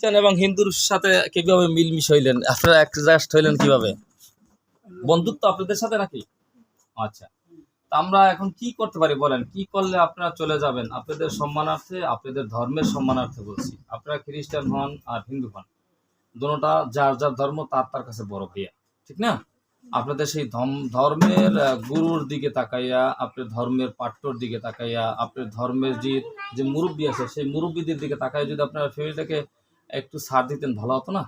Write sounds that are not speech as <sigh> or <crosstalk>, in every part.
খ্রিস্টান এবং হিন্দুর সাথে কীভাবে মিলমিশ হইলেন? আপনারা অ্যাডজাস্ট হইলেন কীভাবে? বন্ধুত্ব আপনাদের সাথে নাকি? আচ্ছা। আমরা এখন কি করতে পারি বলেন? কি করলে আপনারা চলে যাবেন? আপনাদের সম্মানার্থে, আপনাদের ধর্মের সম্মানার্থে বলছি। আপনারা খ্রিস্টান হন আর হিন্দু হন। দুটোটা যার যার ধর্ম, তার তার কাছে বড় ভাইয়া। ঠিক না? আপনাদের সেই ধর্মের গুরুর দিকে তাকাইয়া, আপনার ধর্মের পাঠ্যর দিকে তাকাইয়া, আপনার ধর্মের যে যে মুরব্বী আছে, সেই মুরব্বীদের দিকে তাকাই যদি আপনারা ফ্যামিলিটাকে একটু সার দিতেন ভালো হতো না?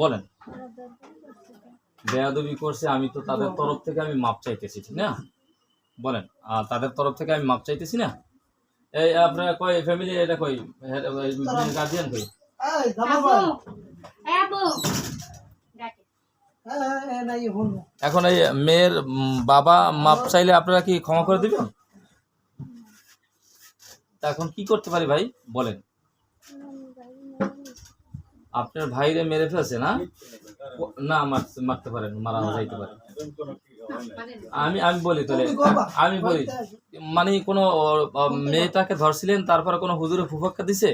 বলেন। বেয়াদবি করছে আমি তো তাদের তরফ থেকে আমি মাপ চাইতেছি ঠিক না? বলেন আর তাদের তরফ থেকে আমি মাপ চাইতেছি না? এই আপনার কই ফ্যামিলি এটা কই? গার্জিয়ান কই এখন এই মেয়ের বাবা মাপ চাইলে আপনারা কি ক্ষমা করে দিবেন? তা এখন কি করতে পারি ভাই? বলেন। আপনার ভাইরে মেরে ফেলছে না? না মারতে পারেন, মারা যাইতে পারে। আমি আমি বলি তাহলে, আমি বলি মানে কোনো মেয়েটাকে ধরছিলেন, তারপরে কোনো হুজুরে ফুফাক্কা দিছে?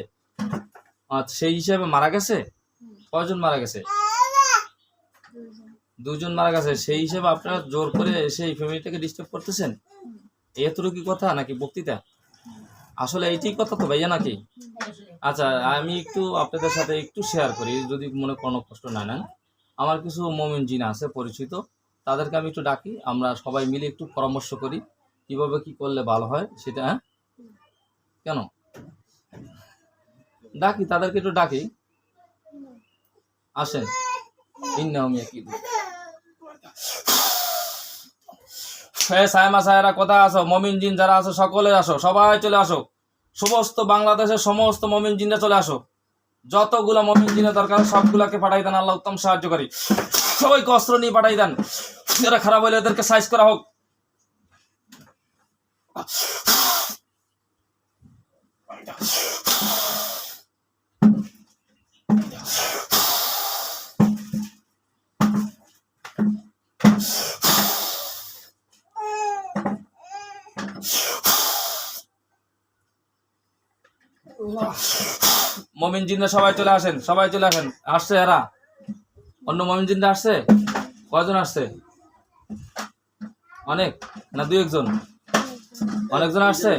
আচ্ছা সেই হিসাবে মারা গেছে? কয়জন মারা গেছে? দুজন মারা গেছে। সেই হিসাবে আপনারা জোর করে সেই ফ্যামিলিটাকে ডিস্টার্ব করতেছেন? এতটুকু কথা নাকি বক্তৃতা? আসলে এইটাই কথা তো ভাইয়া নাকি? আচ্ছা আমি একটু আপনাদের সাথে একটু শেয়ার করি, যদি মনে কোনো কষ্ট না নেন। আমার কিছু মোমিন জিন আছে, পরিচিত। তাদেরকে আমি একটু ডাকি, আমরা সবাই মিলে একটু পরামর্শ করি, কীভাবে কি করলে ভালো হয় সেটা হ্যাঁ? কেন? ডাকি, তাদেরকে একটু ডাকি। আসেন। ইন্নাহম ইয়াকিদুন হে সায়মা সায়রা কোথায় আসো মমিন জিন যারা আছো, সকলে আসো, সবাই চলে আসো। সমস্ত বাংলাদেশের সমস্ত মমিন জিনরা চলে আসো। যতগুলো মমিন জিনের দরকার সবগুলাকে পাঠাই দেন, আল্লাহ উত্তম সাহায্যকারী সবাইকে অস্ত্র নিয়ে পাঠাই দেন। এরা খারাপ হলে এদেরকে সাইজ করা হোক। মমিন জিনরা সবাই চলে আসেন, সবাই চলে আসেন। আসছে এরা। অন্য মমিন জিনরা আসছে? কয়জন আসছে? অনেক? না দুই একজন? অনেকজন আসছে?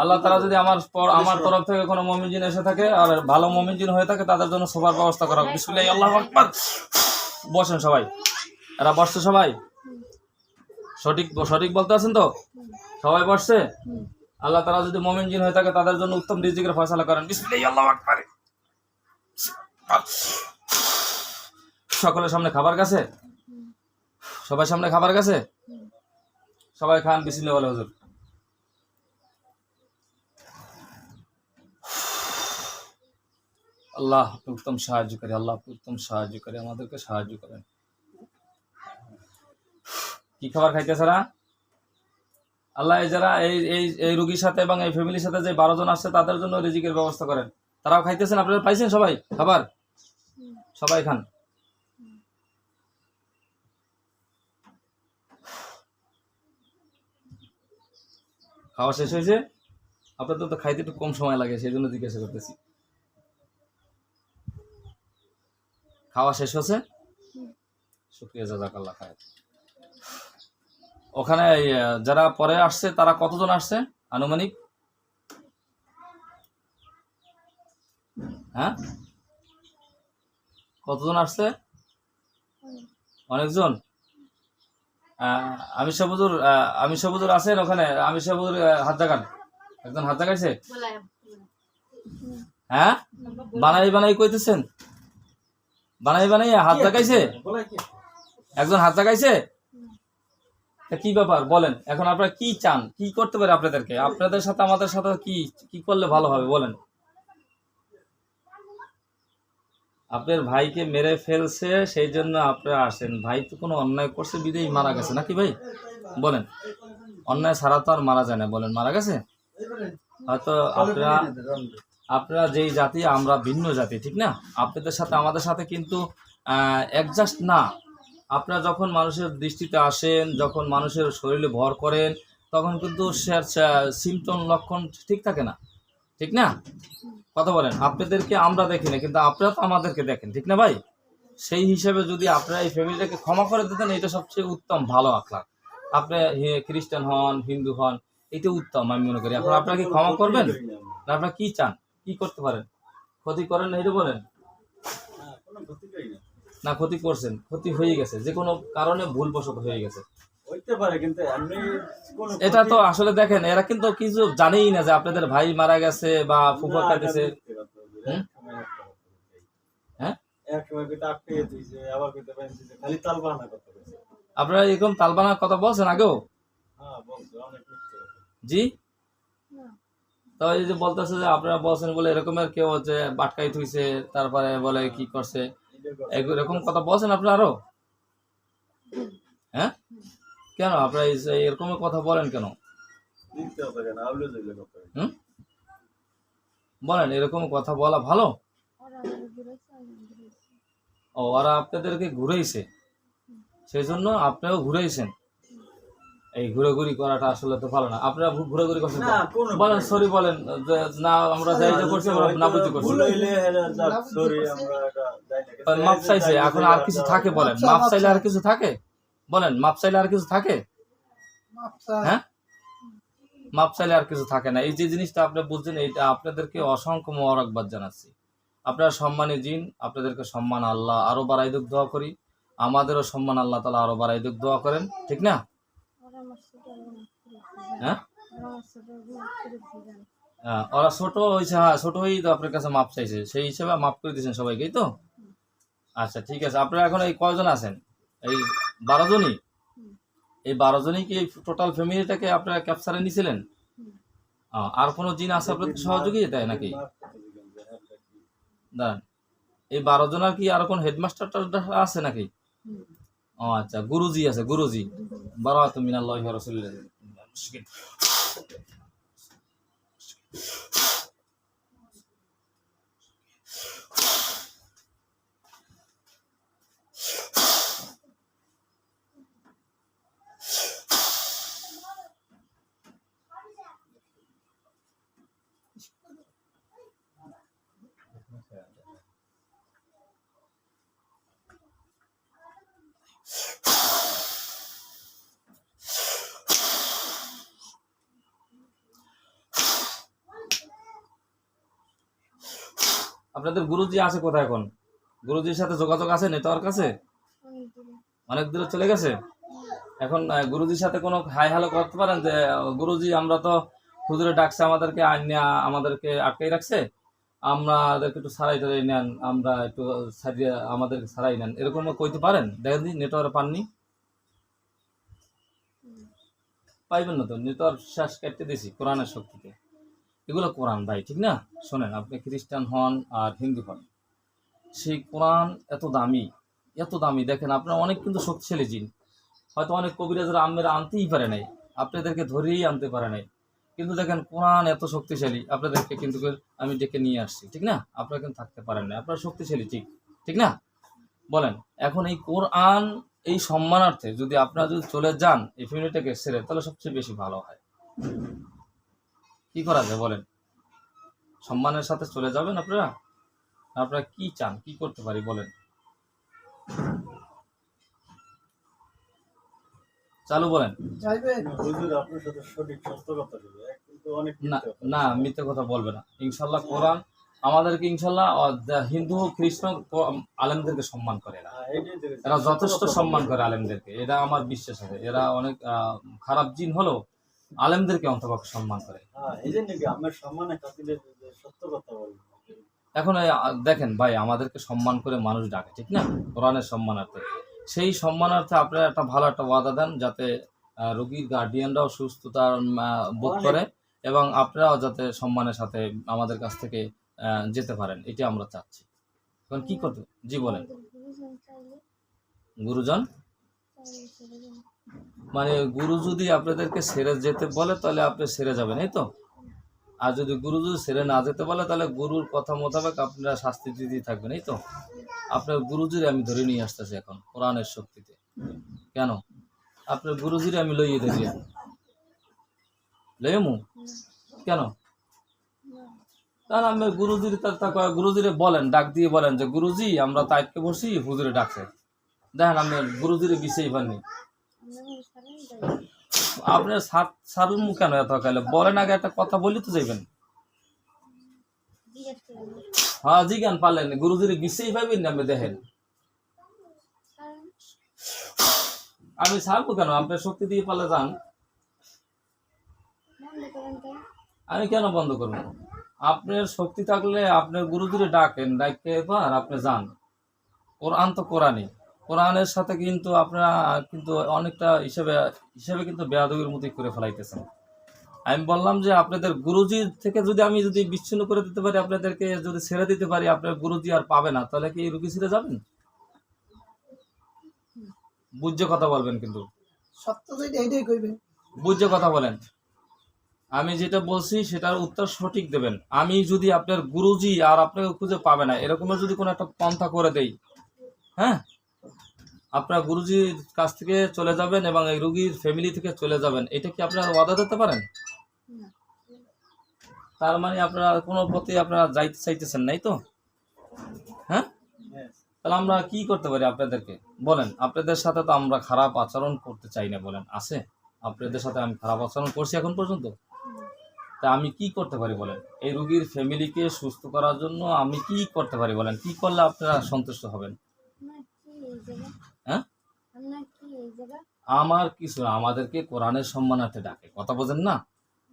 আল্লাহ তারা যদি আমার পর আমার তরফ থেকে কোনো মমিন জিন এসে থাকে আর ভালো মমিন জিন হয়ে থাকে, তাদের জন্য সবার ব্যবস্থা করা বিসমুল্লাহ, আল্লাহ আকবার। বসেন সবাই। এরা বসছে সবাই? সঠিক সঠিক বলতে আছেন তো? সবাই বসছে? আল্লাহ তারা যদি মমিন জিন হয়ে থাকে, তাদের জন্য উত্তম রিজিকের ফয়সালা করেন। সকলের সামনে খাবার গেছে? সবার সামনে খাবার গেছে? সবাই খান, বিসমিল্লাহ বলে হুজুর। আল্লাহ উত্তম সাহায্য করে আল্লাহ উত্তম সাহায্য করে আমাদেরকে সাহায্য করেন। কি খাবার খাইতেছে না আল্লাহ যারা এই এই এই রুগীর সাথে এবং এই ফ্যামিলির সাথে যে বারো জন আসছে তাদের জন্য রিজিকের ব্যবস্থা করেন। তারাও খাইতেছেন আপনারা পাইছেন সবাই? খাবার? সবাই খান। খাওয়া শেষ হয়েছে। আপনাদের তো খাইতে একটু কম সময় লাগে সেই জন্য জিজ্ঞাসা করতেছি। খাওয়া শেষ হচ্ছে শুক্রিয়া জাজাকাল্লাহ খায় ওখানে যারা পরে আসছে, তারা কতজন আসছে আনুমানিক? হ্যাঁ? কতজন আসছে? অনেকজন? আমি সবুজুর আমি সবুজুর আছেন ওখানে, আমি সবুজুর হাত জাগান একজন হাত দেখাইছে? হ্যাঁ? বানাই বানাই কইতেছেন। বানাই বানাই, হাত দেখাইছে? একজন হাত তা কি ব্যাপার? বলেন। এখন আপনারা কি চান? কি করতে পারে আপনাদেরকে? আপনাদের সাথে, আমাদের সাথে কি কি করলে ভালো হবে? বলেন। আপনার ভাইকে মেরে ফেলছে, সেই জন্য আপনারা আসেন। ভাই তো কোনো অন্যায় করছে বিদেই মারা গেছে। নাকি ভাই? বলেন। অন্যায় ছাড়া তো আর মারা যায় না। বলেন, মারা গেছে? হয়তো আপনারা আপনারা যেই জাতি, আমরা ভিন্ন জাতি, ঠিক না? আপনাদের সাথে, আমাদের সাথে কিন্তু অ্যাডজাস্ট না। আপনারা যখন মানুষের দৃষ্টিতে আসেন, যখন মানুষের শরীরে ভর করেন, তখন কিন্তু সিমটম লক্ষণ ঠিক থাকে না। ঠিক না? কথা বলেন, আপনাদেরকে আমরা দেখি না, কিন্তু আপনারা তো আমাদেরকে দেখেন, ঠিক না ভাই? সেই হিসেবে যদি আপনারা এই ফ্যামিলিটাকে ক্ষমা করে দিতেন, এটা সবচেয়ে উত্তম ভালো আখলাক আপনি খ্রিস্টান হন, হিন্দু হন এটা উত্তম আমি মনে করি। এখন আপনারা কি ক্ষমা করবেন? না, আপনারা কি চান? কি করতে পারেন? ক্ষতি করেন না, এটা বলেন। না। ক্ষতি করছেন ক্ষতি হয়ে গেছে যে কোনো কারণে ভুলবশত হয়ে গেছে হইতে পারে কিন্তু এটা তো আসলে দেখেন এরা কিন্তু কিছু জানেই না যে আপনাদের ভাই মারা গেছে বা ফুফা কাটেছে। হ্যাঁ। আপনারা এরকম তালবানার কথা বলছেন আগেও হ্যাঁ। জি তো এই যে বলতেছে যে আপনারা বলছেন বলে এরকমের কেউ হচ্ছে বাটকাই থুইছে তারপরে বলে কি করছে এরকম কথা বলছেন আপনি আরও? হ্যাঁ? কেন? আপনারা এরকম কথা বলেন কেন? বলেন। এরকম কথা বলা ভালো? ও ওরা আপনাদেরকে ঘুরেছে সেই জন্য আপনিও ঘুরেইছেন। এই ঘুরেঘুরি করাটা আসলে তো ভালো না। আপনারা ঘুরেঘুরি করছেন না, বলেন সরি বলেন যে না আমরা যাই যা করছি আমরা না বুঝতে করছি। এটা মাপ চাইছে এখন আর কিছু থাকে বলেন মাপ চাই, মাপ মাপ চাইলে আর কিছু থাকে? বলেন মাপ চাইলে আর কিছু থাকে? হ্যাঁ? মাপ চাইলে আর কিছু থাকে না। এই যে জিনিসটা আপনি বুঝছেন এইটা আপনাদেরকে অসংখ্য মোবারকবাদ জানাচ্ছি। আপনারা সম্মানী জিন আপনাদেরকে সম্মান আল্লাহ আরও বাড়াই দুঃখ দোয়া করি। আমাদেরও সম্মান আল্লাহ তালা আরও বাড়াই দুঃখ দোয়া করেন ঠিক না? হ্যাঁ? হ্যাঁ, ওরা ছোট হয়েছে হ্যাঁ ছোট হয়েই তো আপনার কাছে মাপ চাইছে। সেই হিসেবে মাপ করে দিয়েছেন সবাইকেই তো? আচ্ছা ঠিক আছে। আপনারা এখন এই কয়জন আছেন? এই বারো জনই? এই বারো জনই কি টোটাল ফ্যামিলিটাকে আপনারা ক্যাপচারে নিয়েছিলেন? আর কোনো জিন আছে আপনাদের সহযোগিতায় নাকি? দাঁড়ান। এই বারো জনের কি আর কোন হেডমাস্টার আছে নাকি? ও আচ্ছা গুরুজি আছে গুরুজি। বারাত তুমি আল্লাহ রসুল্লাহ আপনাদের গুরুজি আছে কোথায় এখন? গুরুজির সাথে যোগাযোগ আছে, নেটওয়ার্ক আছে? অনেক দূরে চলে গেছে? এখন গুরুজির সাথে কোনো হাই হ্যালো করতে পারেন যে গুরুজি, আমরা তো হুজুরে ডাকছে, আমাদেরকে আইনা আমাদেরকে আটকাই রাখছে। আমাদেরকে একটু সারাই টারাই নেন, আমরা একটু সারিয়ে আমাদেরকে সারাই নেন। এরকম কইতে পারেন? দেখেন দি নেটওয়ার্ক পাননি? পাইবেন না তো, নেটওয়ার্ক শ্বাস কাটতে দিছি, কোরআনের শক্তিতে। এগুলো কোরআন ভাই, ঠিক না? শোনেন, আপনি খ্রিস্টান হন আর হিন্দু হন। সেই কোরআন এত দামি এত দামি। দেখেন, আপনার অনেক কিন্তু শক্তিশালী জিন। হয়তো অনেক কবিরাজরা আমের আনতেই পারে নাই, আপনাদেরকে ধরেই আনতে পারে নাই। কিন্তু দেখেন, কোরআন এত শক্তিশালী, আপনাদেরকে কিন্তু আমি ডেকে নিয়ে আসছি, ঠিক না? আপনারা কিন্তু থাকতে পারেন না আপনারা শক্তিশালী ঠিক ঠিক না? বলেন, এখন এই কোরআন, এই সম্মানার্থে যদি আপনারা যদি চলে যান এই ফ্যামিলিটাকে ছেড়ে, তাহলে সবচেয়ে বেশি ভালো হয়। কি করা যায় বলেন? সম্মানের সাথে চলে যাবেন আপনারা? আপনারা কি চান? কি করতে পারি বলেন? চালু বলেন। না মিথ্যে কথা। না মিথ্যে কথা বলবে না। ইনশাল্লাহ কোরআন আমাদেরকে ইনশাল্লাহ হিন্দু খ্রিস্টান আলেমদেরকে সম্মান করে না। হ্যাঁ। এরা যথেষ্ট সম্মান করে আলেমদেরকে। এরা আমার বিশ্বাস আছে। এরা অনেক আহ, খারাপ জিন হলেও আলেমদেরকে অন্তপক্ষে সম্মান করে। হ্যাঁ, এই জন্য কি আমার সম্মানে সত্য কথা বলবে এখন দেখেন ভাই আমাদেরকে সম্মান করে মানুষ ডাকে ঠিক না? কোরআনের সম্মানার্থে। সেই সম্মানার্থে আপনারা একটা ভালো একটা ওয়াদা দেন যাতে রোগীর গার্ডিয়ানরাও সুস্থতা উম, আহ, বোধ করে এবং আপনারাও যাতে সম্মানের সাথে আমাদের কাছ থেকে আহ, যেতে পারেন এটা আমরা চাচ্ছি। এখন কি করতে জি বলেন। গুরুজন মানে গুরু যদি আপনাদেরকে সেরে যেতে বলে তাহলে আপনি সেরে যাবেন এই তো? আর যদি গুরু যদি সেরে না যেতে বলে তাহলে গুরুর কথা মোতাবেক আপনারা শাস্তি দিতেই থাকবেন এই তো? আপনার গুরুজির আমি ধরে নিয়ে আসতেছি এখন কোরআনের শক্তিতে। কেন? আপনার গুরুজির আমি লইয়ে ধরি লেমু কেন? তাহলে আমি গুরুজির তা- তা কয়, গুরুজিরে বলেন ডাক দিয়ে বলেন যে গুরুজি আমরা তাইটকে বসি হুজুরে ডাকছে। দেখেন আমি গুরুজিরে বিষয় পাননি। আপনার সারুন মুখ কেন এত কালে? বলেন আগে একটা কথা বলি তো যাইবেন। হ্যাঁ জিজ্ঞান পারলেন, গুরুজির বিষয় পাইবেন না আপনি দেখেন। আমি ছাড়বো কেন? আপনার শক্তি দিয়ে পালে যান। আমি কেন বন্ধ করব? আপনার শক্তি থাকলে আপনার গুরুজিরে ডাকেন ডাকে এবার আপনি যান। কোরআন তো কোরআনই। কোরআনের সাথে কিন্তু আপনারা কিন্তু অনেকটা হিসেবে হিসেবে কিন্তু বেয়াদবির মতোই করে ফেলাইতেছেন। আমি বললাম যে আপনাদের গুরুজির থেকে যদি আমি যদি বিচ্ছিন্ন করে দিতে পারি আপনাদেরকে যদি ছেড়ে দিতে পারি আপনার গুরুজি আর পাবে না তাহলে কি রুগী ছেড়ে যাবেন? বুঝে কথা বলবেন কিন্তু। বুঝে কথা বলেন। আমি যেটা বলছি সেটার উত্তর সঠিক দেবেন। আমি যদি আপনার গুরুজি আর আপনাকে খুঁজে পাবে না এরকমের যদি কোনো একটা পন্থা করে দেই হ্যাঁ? আপনার গুরুজির কাছ থেকে চলে যাবেন এবং এই রুগীর ফ্যামিলি থেকে চলে যাবেন। এটা কি আপনারা ওয়াদা দিতে পারেন? তার মানে আপনারা কোনো পথে আপনারা যাইতে চাইতেছেন নাই তো? হ্যাঁ? তাহলে আমরা কি করতে পারি আপনাদেরকে? বলেন, আপনাদের সাথে তো আমরা খারাপ আচরণ করতে চাই না বলেন, আছে? আপনাদের সাথে আমি খারাপ আচরণ করছি এখন পর্যন্ত? তা আমি কি করতে পারি বলেন? এই রুগীর ফ্যামিলিকে সুস্থ করার জন্য আমি কি করতে পারি বলেন? কি করলে আপনারা সন্তুষ্ট হবেন? হ্যাঁ? আমার কিছু না, আমাদেরকে কোরআনের সম্মানার্থে ডাকে। কথা বোঝেন না?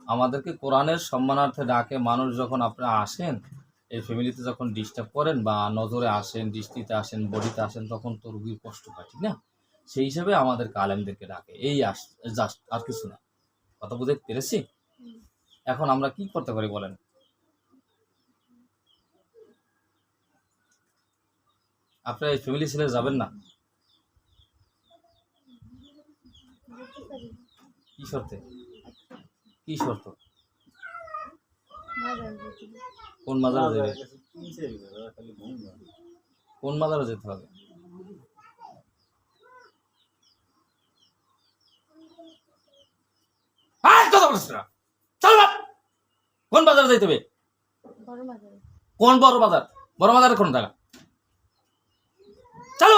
আমাদেরকে কোরআনের সম্মানার্থে ডাকে মানুষ যখন আপনারা আসেন এই ফ্যামিলিতে যখন ডিস্টার্ব করেন বা নজরে আসেন দৃষ্টিতে আসেন বডিতে আসেন তখন তো রুগীর কষ্ট হয় ঠিক না? সেই হিসাবে আমাদের কালেমদেরকে ডাকে। এই আস জাস্ট আর কিছু না। কথা বুঝতে পেরেছি? এখন আমরা কি করতে পারি বলেন? আপনারা এই ফ্যামিলি ছেলে যাবেন না? কি শর্তে? শর্ত? কোন মাজারে যাবে। কোন মাজারে যেতে হবে। কোন বাজারে যাইতে হবে? কোন বড় বাজার? বড় বাজারে কোন জায়গা? চলো।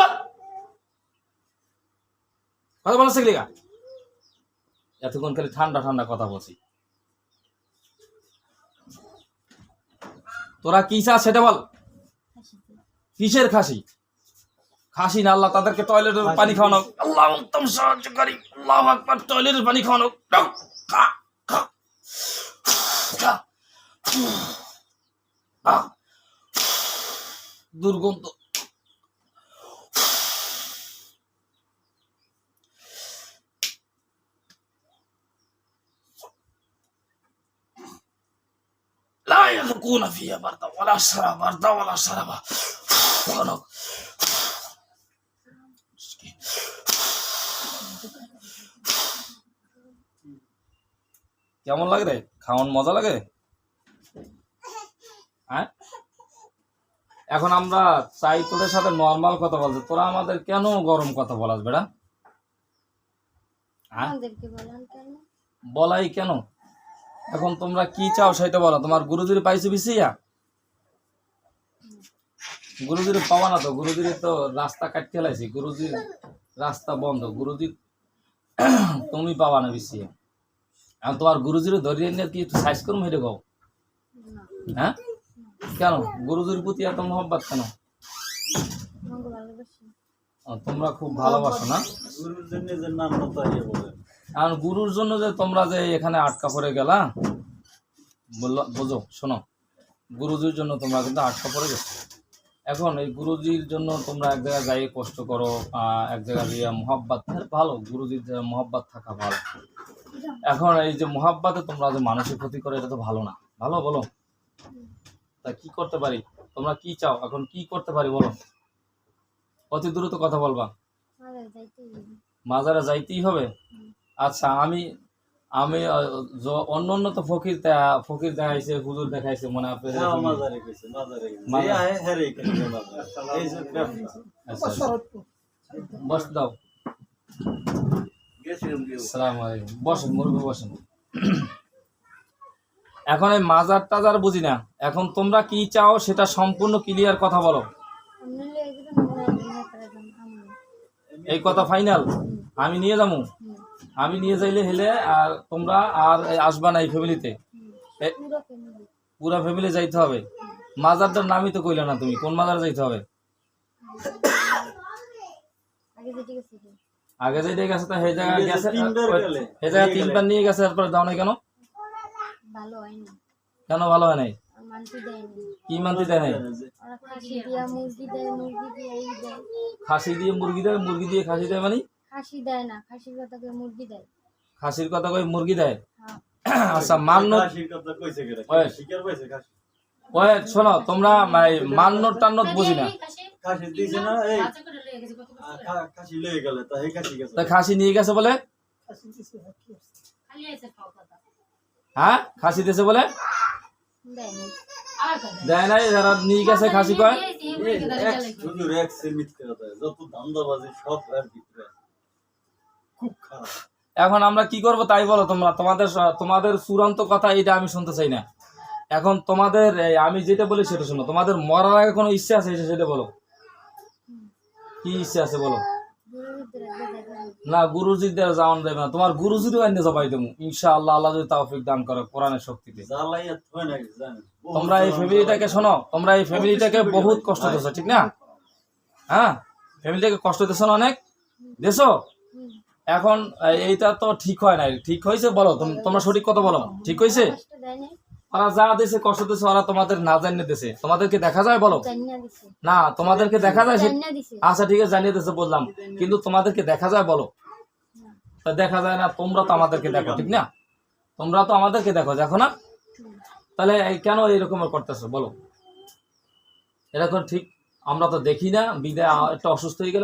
কথা বলা শিখলি এতক্ষণ খালি ঠান্ডা ঠান্ডা কথা বলছি তোরা কি চাস সেটা বল কিসের খাসি খাসি না আল্লাহ তাদেরকে টয়লেটের পানি খাওয়ানো আল্লাহ উত্তম সাহায্যকারী আল্লাহ আকবার টয়লেটের পানি খাওয়ানো। দুর্গন্ধ يذوقون فيها بردا ولا شرابا بردا ولا شرابا خنق কেমন লাগে রে খাওয়ান মজা লাগে হ্যাঁ এখন আমরা চাই তোদের সাথে নর্মাল কথা বলতে তোরা আমাদের কেন গরম কথা বলাস বেড়া হ্যাঁ আমাদেরকে বলেন কেন বলাই কেন এখন তোমরা কি চাও সেটা বলো। তোমার গুরুজির পাইছো বিছিয়া গুরুজির পাওয়া না তো গুরুজির তো রাস্তা কাটতে লাইছি গুরুজির রাস্তা বন্ধ গুরুজি <clears throat> তুমি পাওয়া না বিছিয়া এখন তোমার গুরুজির ধরিয়ে নিয়ে কি একটু সাইজ করুম হেঁটে গাও হ্যাঁ? কেন? গুরুজির প্রতি এত মহব্বত কেন? তোমরা খুব ভালোবাসো না? গুরুর জন্য যে নাম মতো আর গুরুর জন্য যে তোমরা যে এখানে আটকা পড়ে গেলা বলল বোঝো শোনো গুরুজির জন্য তোমরা কিন্তু আটকা পড়ে গেছো। এখন এই গুরুজির জন্য তোমরা এক জায়গায় যাই কষ্ট করো এক জায়গায় গিয়ে মহাব্বাত ভালো গুরুজির মহাব্বাত থাকা ভালো। এখন এই যে মহাব্বাতে তোমরা যে মানুষের ক্ষতি করে এটা তো ভালো না। ভালো বলো। তা কি করতে পারি? তোমরা কি চাও? এখন কি করতে পারি বলো? অতি দ্রুত কথা বলবা। মাজারে যাইতেই হবে? আচ্ছা আমি আমি অন্য অন্য তো ফকির ফকির দেখাইছে হুজুর দেখাইছে মনে আপনাদের হ্যাঁ, হ্যাঁ। আচ্ছা, আচ্ছা। বস দাও। সালাম আলাইকুম। বসেন মুরব্বী বসেন। এখন এই মাজার টাজার বুঝি না। এখন তোমরা কি চাও সেটা সম্পূর্ণ ক্লিয়ার কথা বলো। আপনি এই কথা ফাইনাল আমি নিয়ে যাব? আমি নিয়ে যাইলে হেলে আর তোমরা আর আসবা না এই ফ্যামিলিতে পুরো ফ্যামিলি যাইতে হবে। মাজারটার নামই তো কইলে না তুমি কোন মাজার যাইতে হবে? আগে যেটি গেছি কি? আগে যাইতে গেছে তো সেই জায়গায় গেছে সেই গেলে। তিনবার নিয়ে গেছে তারপরে দাও নাই কেন? কেন ভালো হয় নাই? কি মানতে দেয় নাই? খাসি দিয়া মুরগি দেয় মুরগি দিয়ে এই খাসি দিয়ে মুরগি দেয় মুরগি দিয়ে খাসি দেয় মানে? খাসি দেয় না খাসির কথা করে মুরগি দেয় খাসির কথা কই মুরগি দেয় হ্যাঁ আচ্ছা মান্য খাসির কথা কইছে কেরে? ওই। শিকার পাইছে খাসি। ওই শোনো তোমরা টান্নত বুঝি না খাসি দিছে না, এই, খাসি লয়ে গেলে, তা এই খাসি গেছে। তা খাসি নিয়ে গেছে বলে খাসি দিছে, হ্যাঁ, কি খাসি দিয়েছে বলে দেয় নাই যারা নিয়ে গেছে খাসি কয়। যত ধান্দাবাজি সব। খুব খারাপ। এখন আমরা কি করব তাই বলো তোমরা। তোমাদের তোমাদের চূড়ান্ত কথা এটা আমি শুনতে চাই না। এখন তোমাদের আমি যেটা বলি সেটা শোনো। তোমাদের মরার আগে কোনো ইচ্ছা আছে সেটা- বলো। কি ইচ্ছা আছে বলো? না গুরুজির দ্বারা যাওয়ান যাবে না। তোমার গুরুজিরও আইনে জবাই দেবো। ইনশা আল্লাহ আল্লাহ যদি তাওফিক দান করে কোরআনের শক্তিতে। তোমরা এই ফ্যামিলিটাকে শোনো। তোমরা এই ফ্যামিলিটাকে বহুত কষ্ট দিছো ঠিক না? হ্যাঁ? ফ্যামিলিটাকে কষ্ট দিছো অনেক? হুম এখন এইটা তো ঠিক হয় নাই। ঠিক হয়েছে বলো তোম- তোমরা সঠিক কথা বলো। ঠিক হয়েছে? ওরা যা দিছে কষ্ট দিছে ওরা তোমাদের না জানিয়ে দিছে। তোমাদেরকে দেখা যায় বলো? না তোমাদেরকে দেখা যায় আচ্ছা ঠিক আছে জানিয়ে দিছে বললাম। কিন্তু তোমাদেরকে দেখা যায় বলো? দেখা যায় না তোমরা তো আমাদেরকে দেখো ঠিক না? তোমরা তো আমাদেরকে দেখো দেখো না? তাহলে কেন এরকম করতেছো বলো? এরকম ঠিক আমরা তো দেখি না বিদায় একটা অসুস্থ হয়ে গেলে